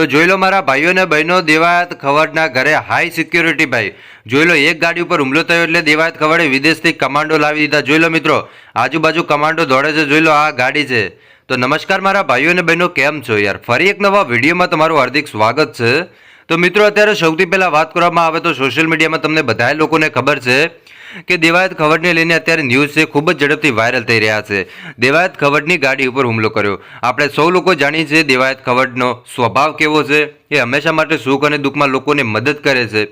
તો જોઈ લો મારા ભાઈઓ અને બહેનો, દેવાયત ખવડના ઘરે હાઈ સિક્યોરિટી ભાઈ. જોઈ લો, એક ગાડી ઉપર હુમલો થયો એટલે દેવાયત ખવડે વિદેશથી કમાન્ડો લાવી દીધા. જોઈ લો મિત્રો, આજુબાજુ કમાન્ડો દોડે છે, જોઈ લો આ ગાડી છે. તો નમસ્કાર મારા ભાઈઓ અને બહેનો, કેમ છો યાર? ફરી એક નવા વિડીયોમાં તમારું હાર્દિક સ્વાગત છે. તો મિત્રો, અત્યારે સૌથી પહેલાં વાત કરવામાં આવે તો સોશિયલ મીડિયામાં તમને બધાય લોકોને ખબર છે કે દેવાયત ખવડને લઈને અત્યારે ન્યૂઝ છે ખૂબ જ ઝડપથી વાયરલ થઈ રહ્યા છે. દેવાયત ખવડની ગાડી ઉપર હુમલો કર્યો. આપણે સૌ લોકો જાણીએ છીએ દેવાયત ખવડનો સ્વભાવ કેવો છે, એ હંમેશા માટે સુખ અને દુઃખમાં લોકોને મદદ કરે છે.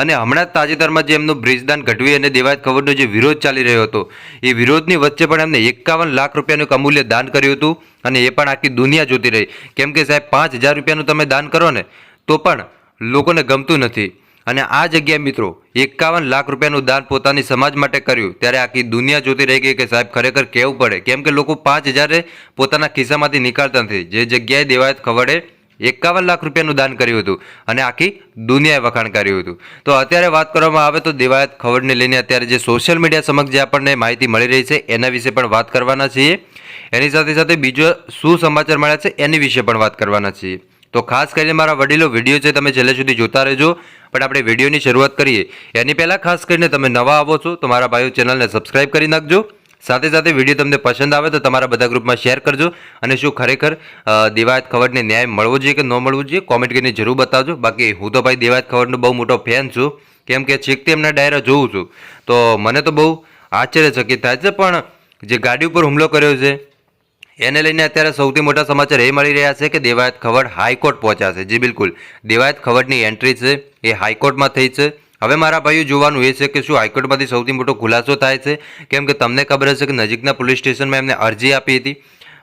અને હમણાં જ તાજેતરમાં જે એમનું બ્રિજદાન ઘટવી અને દેવાયત ખવડનો જે વિરોધ ચાલી રહ્યો હતો, એ વિરોધની વચ્ચે પણ એમને એકાવન લાખ રૂપિયાનું એક અમૂલ્ય દાન કર્યું હતું અને એ પણ આખી દુનિયા જોતી રહી. કેમ કે સાહેબ, પાંચ હજાર રૂપિયાનું તમે દાન કરો ને, તો પણ લોકોને ગમતું નથી. અને આ જગ્યાએ મિત્રો એકાવન લાખ રૂપિયાનું દાન પોતાની સમાજ માટે કર્યું. ત્યારે આખી દુનિયા જોતી રહી ગઈ કે સાહેબ ખરેખર કેવું પડે? કેમ કે લોકો પાંચ હજારે પોતાના ખિસ્સામાંથી નીકાળતા નથી. જે જગ્યાએ દેવાયત ખવડે એકાવન લાખ રૂપિયાનું દાન કર્યું હતું અને આખી દુનિયાએ વખાણ કર્યું હતું. તો અત્યારે વાત કરવામાં આવે તો દેવાયત ખવડને લઈને અત્યારે જે સોશિયલ મીડિયા સમક્ષ જે આપણને માહિતી મળી રહી છે, એના વિશે પણ વાત કરવાના છીએ. એની સાથે સાથે બીજો શું સમાચાર મળ્યા છે, એની વિશે પણ વાત કરવાના છીએ. તો ખાસ કરીને મારા વડીલો વીડિયો છે તમે છેલ્લે સુધી જોતા રહેજો. પણ આપણે વિડીયોની શરૂઆત કરીએ. એની પહેલાં ખાસ કરીને તમે નવા આવો છો, તો મારા ભાઈઓ ચેનલને સબસ્ક્રાઈબ કરી નાખજો. સાથે સાથે વીડિયો તમને પસંદ આવે તો તમારા બધા ગ્રુપમાં શેર કરજો. અને શું ખરેખર દેવાયત ખવડને ન્યાય મળવો જોઈએ કે ન મળવો જોઈએ, કોમેન્ટ કરીને જરૂર બતાવજો. બાકી હું તો ભાઈ દેવાયત ખવડનો બહુ મોટો ફેન છું. કેમ કે છેકથી એમના ડાયરા જોઉં છું. તો મને તો બહુ આશ્ચર્યચકિત થાય છે. પણ જે ગાડી ઉપર હુમલો કર્યો છે એને લઈને અત્યારે સૌથી મોટા સમાચાર એ મળી રહ્યા છે કે દેવાયત ખવડ હાઈકોર્ટ પહોંચ્યા છે. જી, બિલકુલ. દેવાયત ખવડની એન્ટ્રી છે, એ હાઈકોર્ટમાં થઈ છે. હવે મારા ભાઈઓ, જોવાનું એ છે કે શું હાઈકોર્ટમાંથી સૌથી મોટો ખુલાસો થાય છે? કેમ કે તમને ખબર હશે કે નજીકના પોલીસ સ્ટેશનમાં એમને અરજી આપી હતી.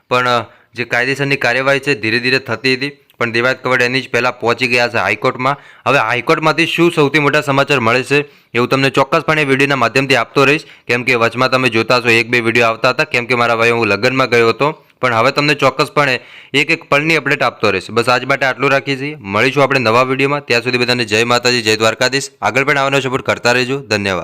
પણ જે કાયદેસરની કાર્યવાહી છે, ધીરે ધીરે થતી હતી. પણ દેવાયત કવડ એની જ પહેલાં પહોંચી ગયા છે હાઈકોર્ટમાં. હવે હાઈકોર્ટમાંથી શું સૌથી મોટા સમાચાર મળે છે, એવું તમને ચોક્કસપણે વિડીયોના માધ્યમથી આપતો રહીશ. કેમ કે વચમાં તમે જોતા છો એક બે વીડિયો આવતા હતા. કેમ કે મારા ભાઈ હું લગ્નમાં ગયો હતો. પણ હવે તમને ચોક્કસપણે એક એક પળની અપડેટ આપતો રહીશ. બસ આજ માટે આટલું રાખીએ છીએ. મળીશું આપણે નવા વિડીયોમાં. ત્યાં સુધી બધાને જય માતાજી, જય દ્વારકાધીશ. આગળ પણ આવવાનો સપોર્ટ કરતા રહેજો. ધન્યવાદ.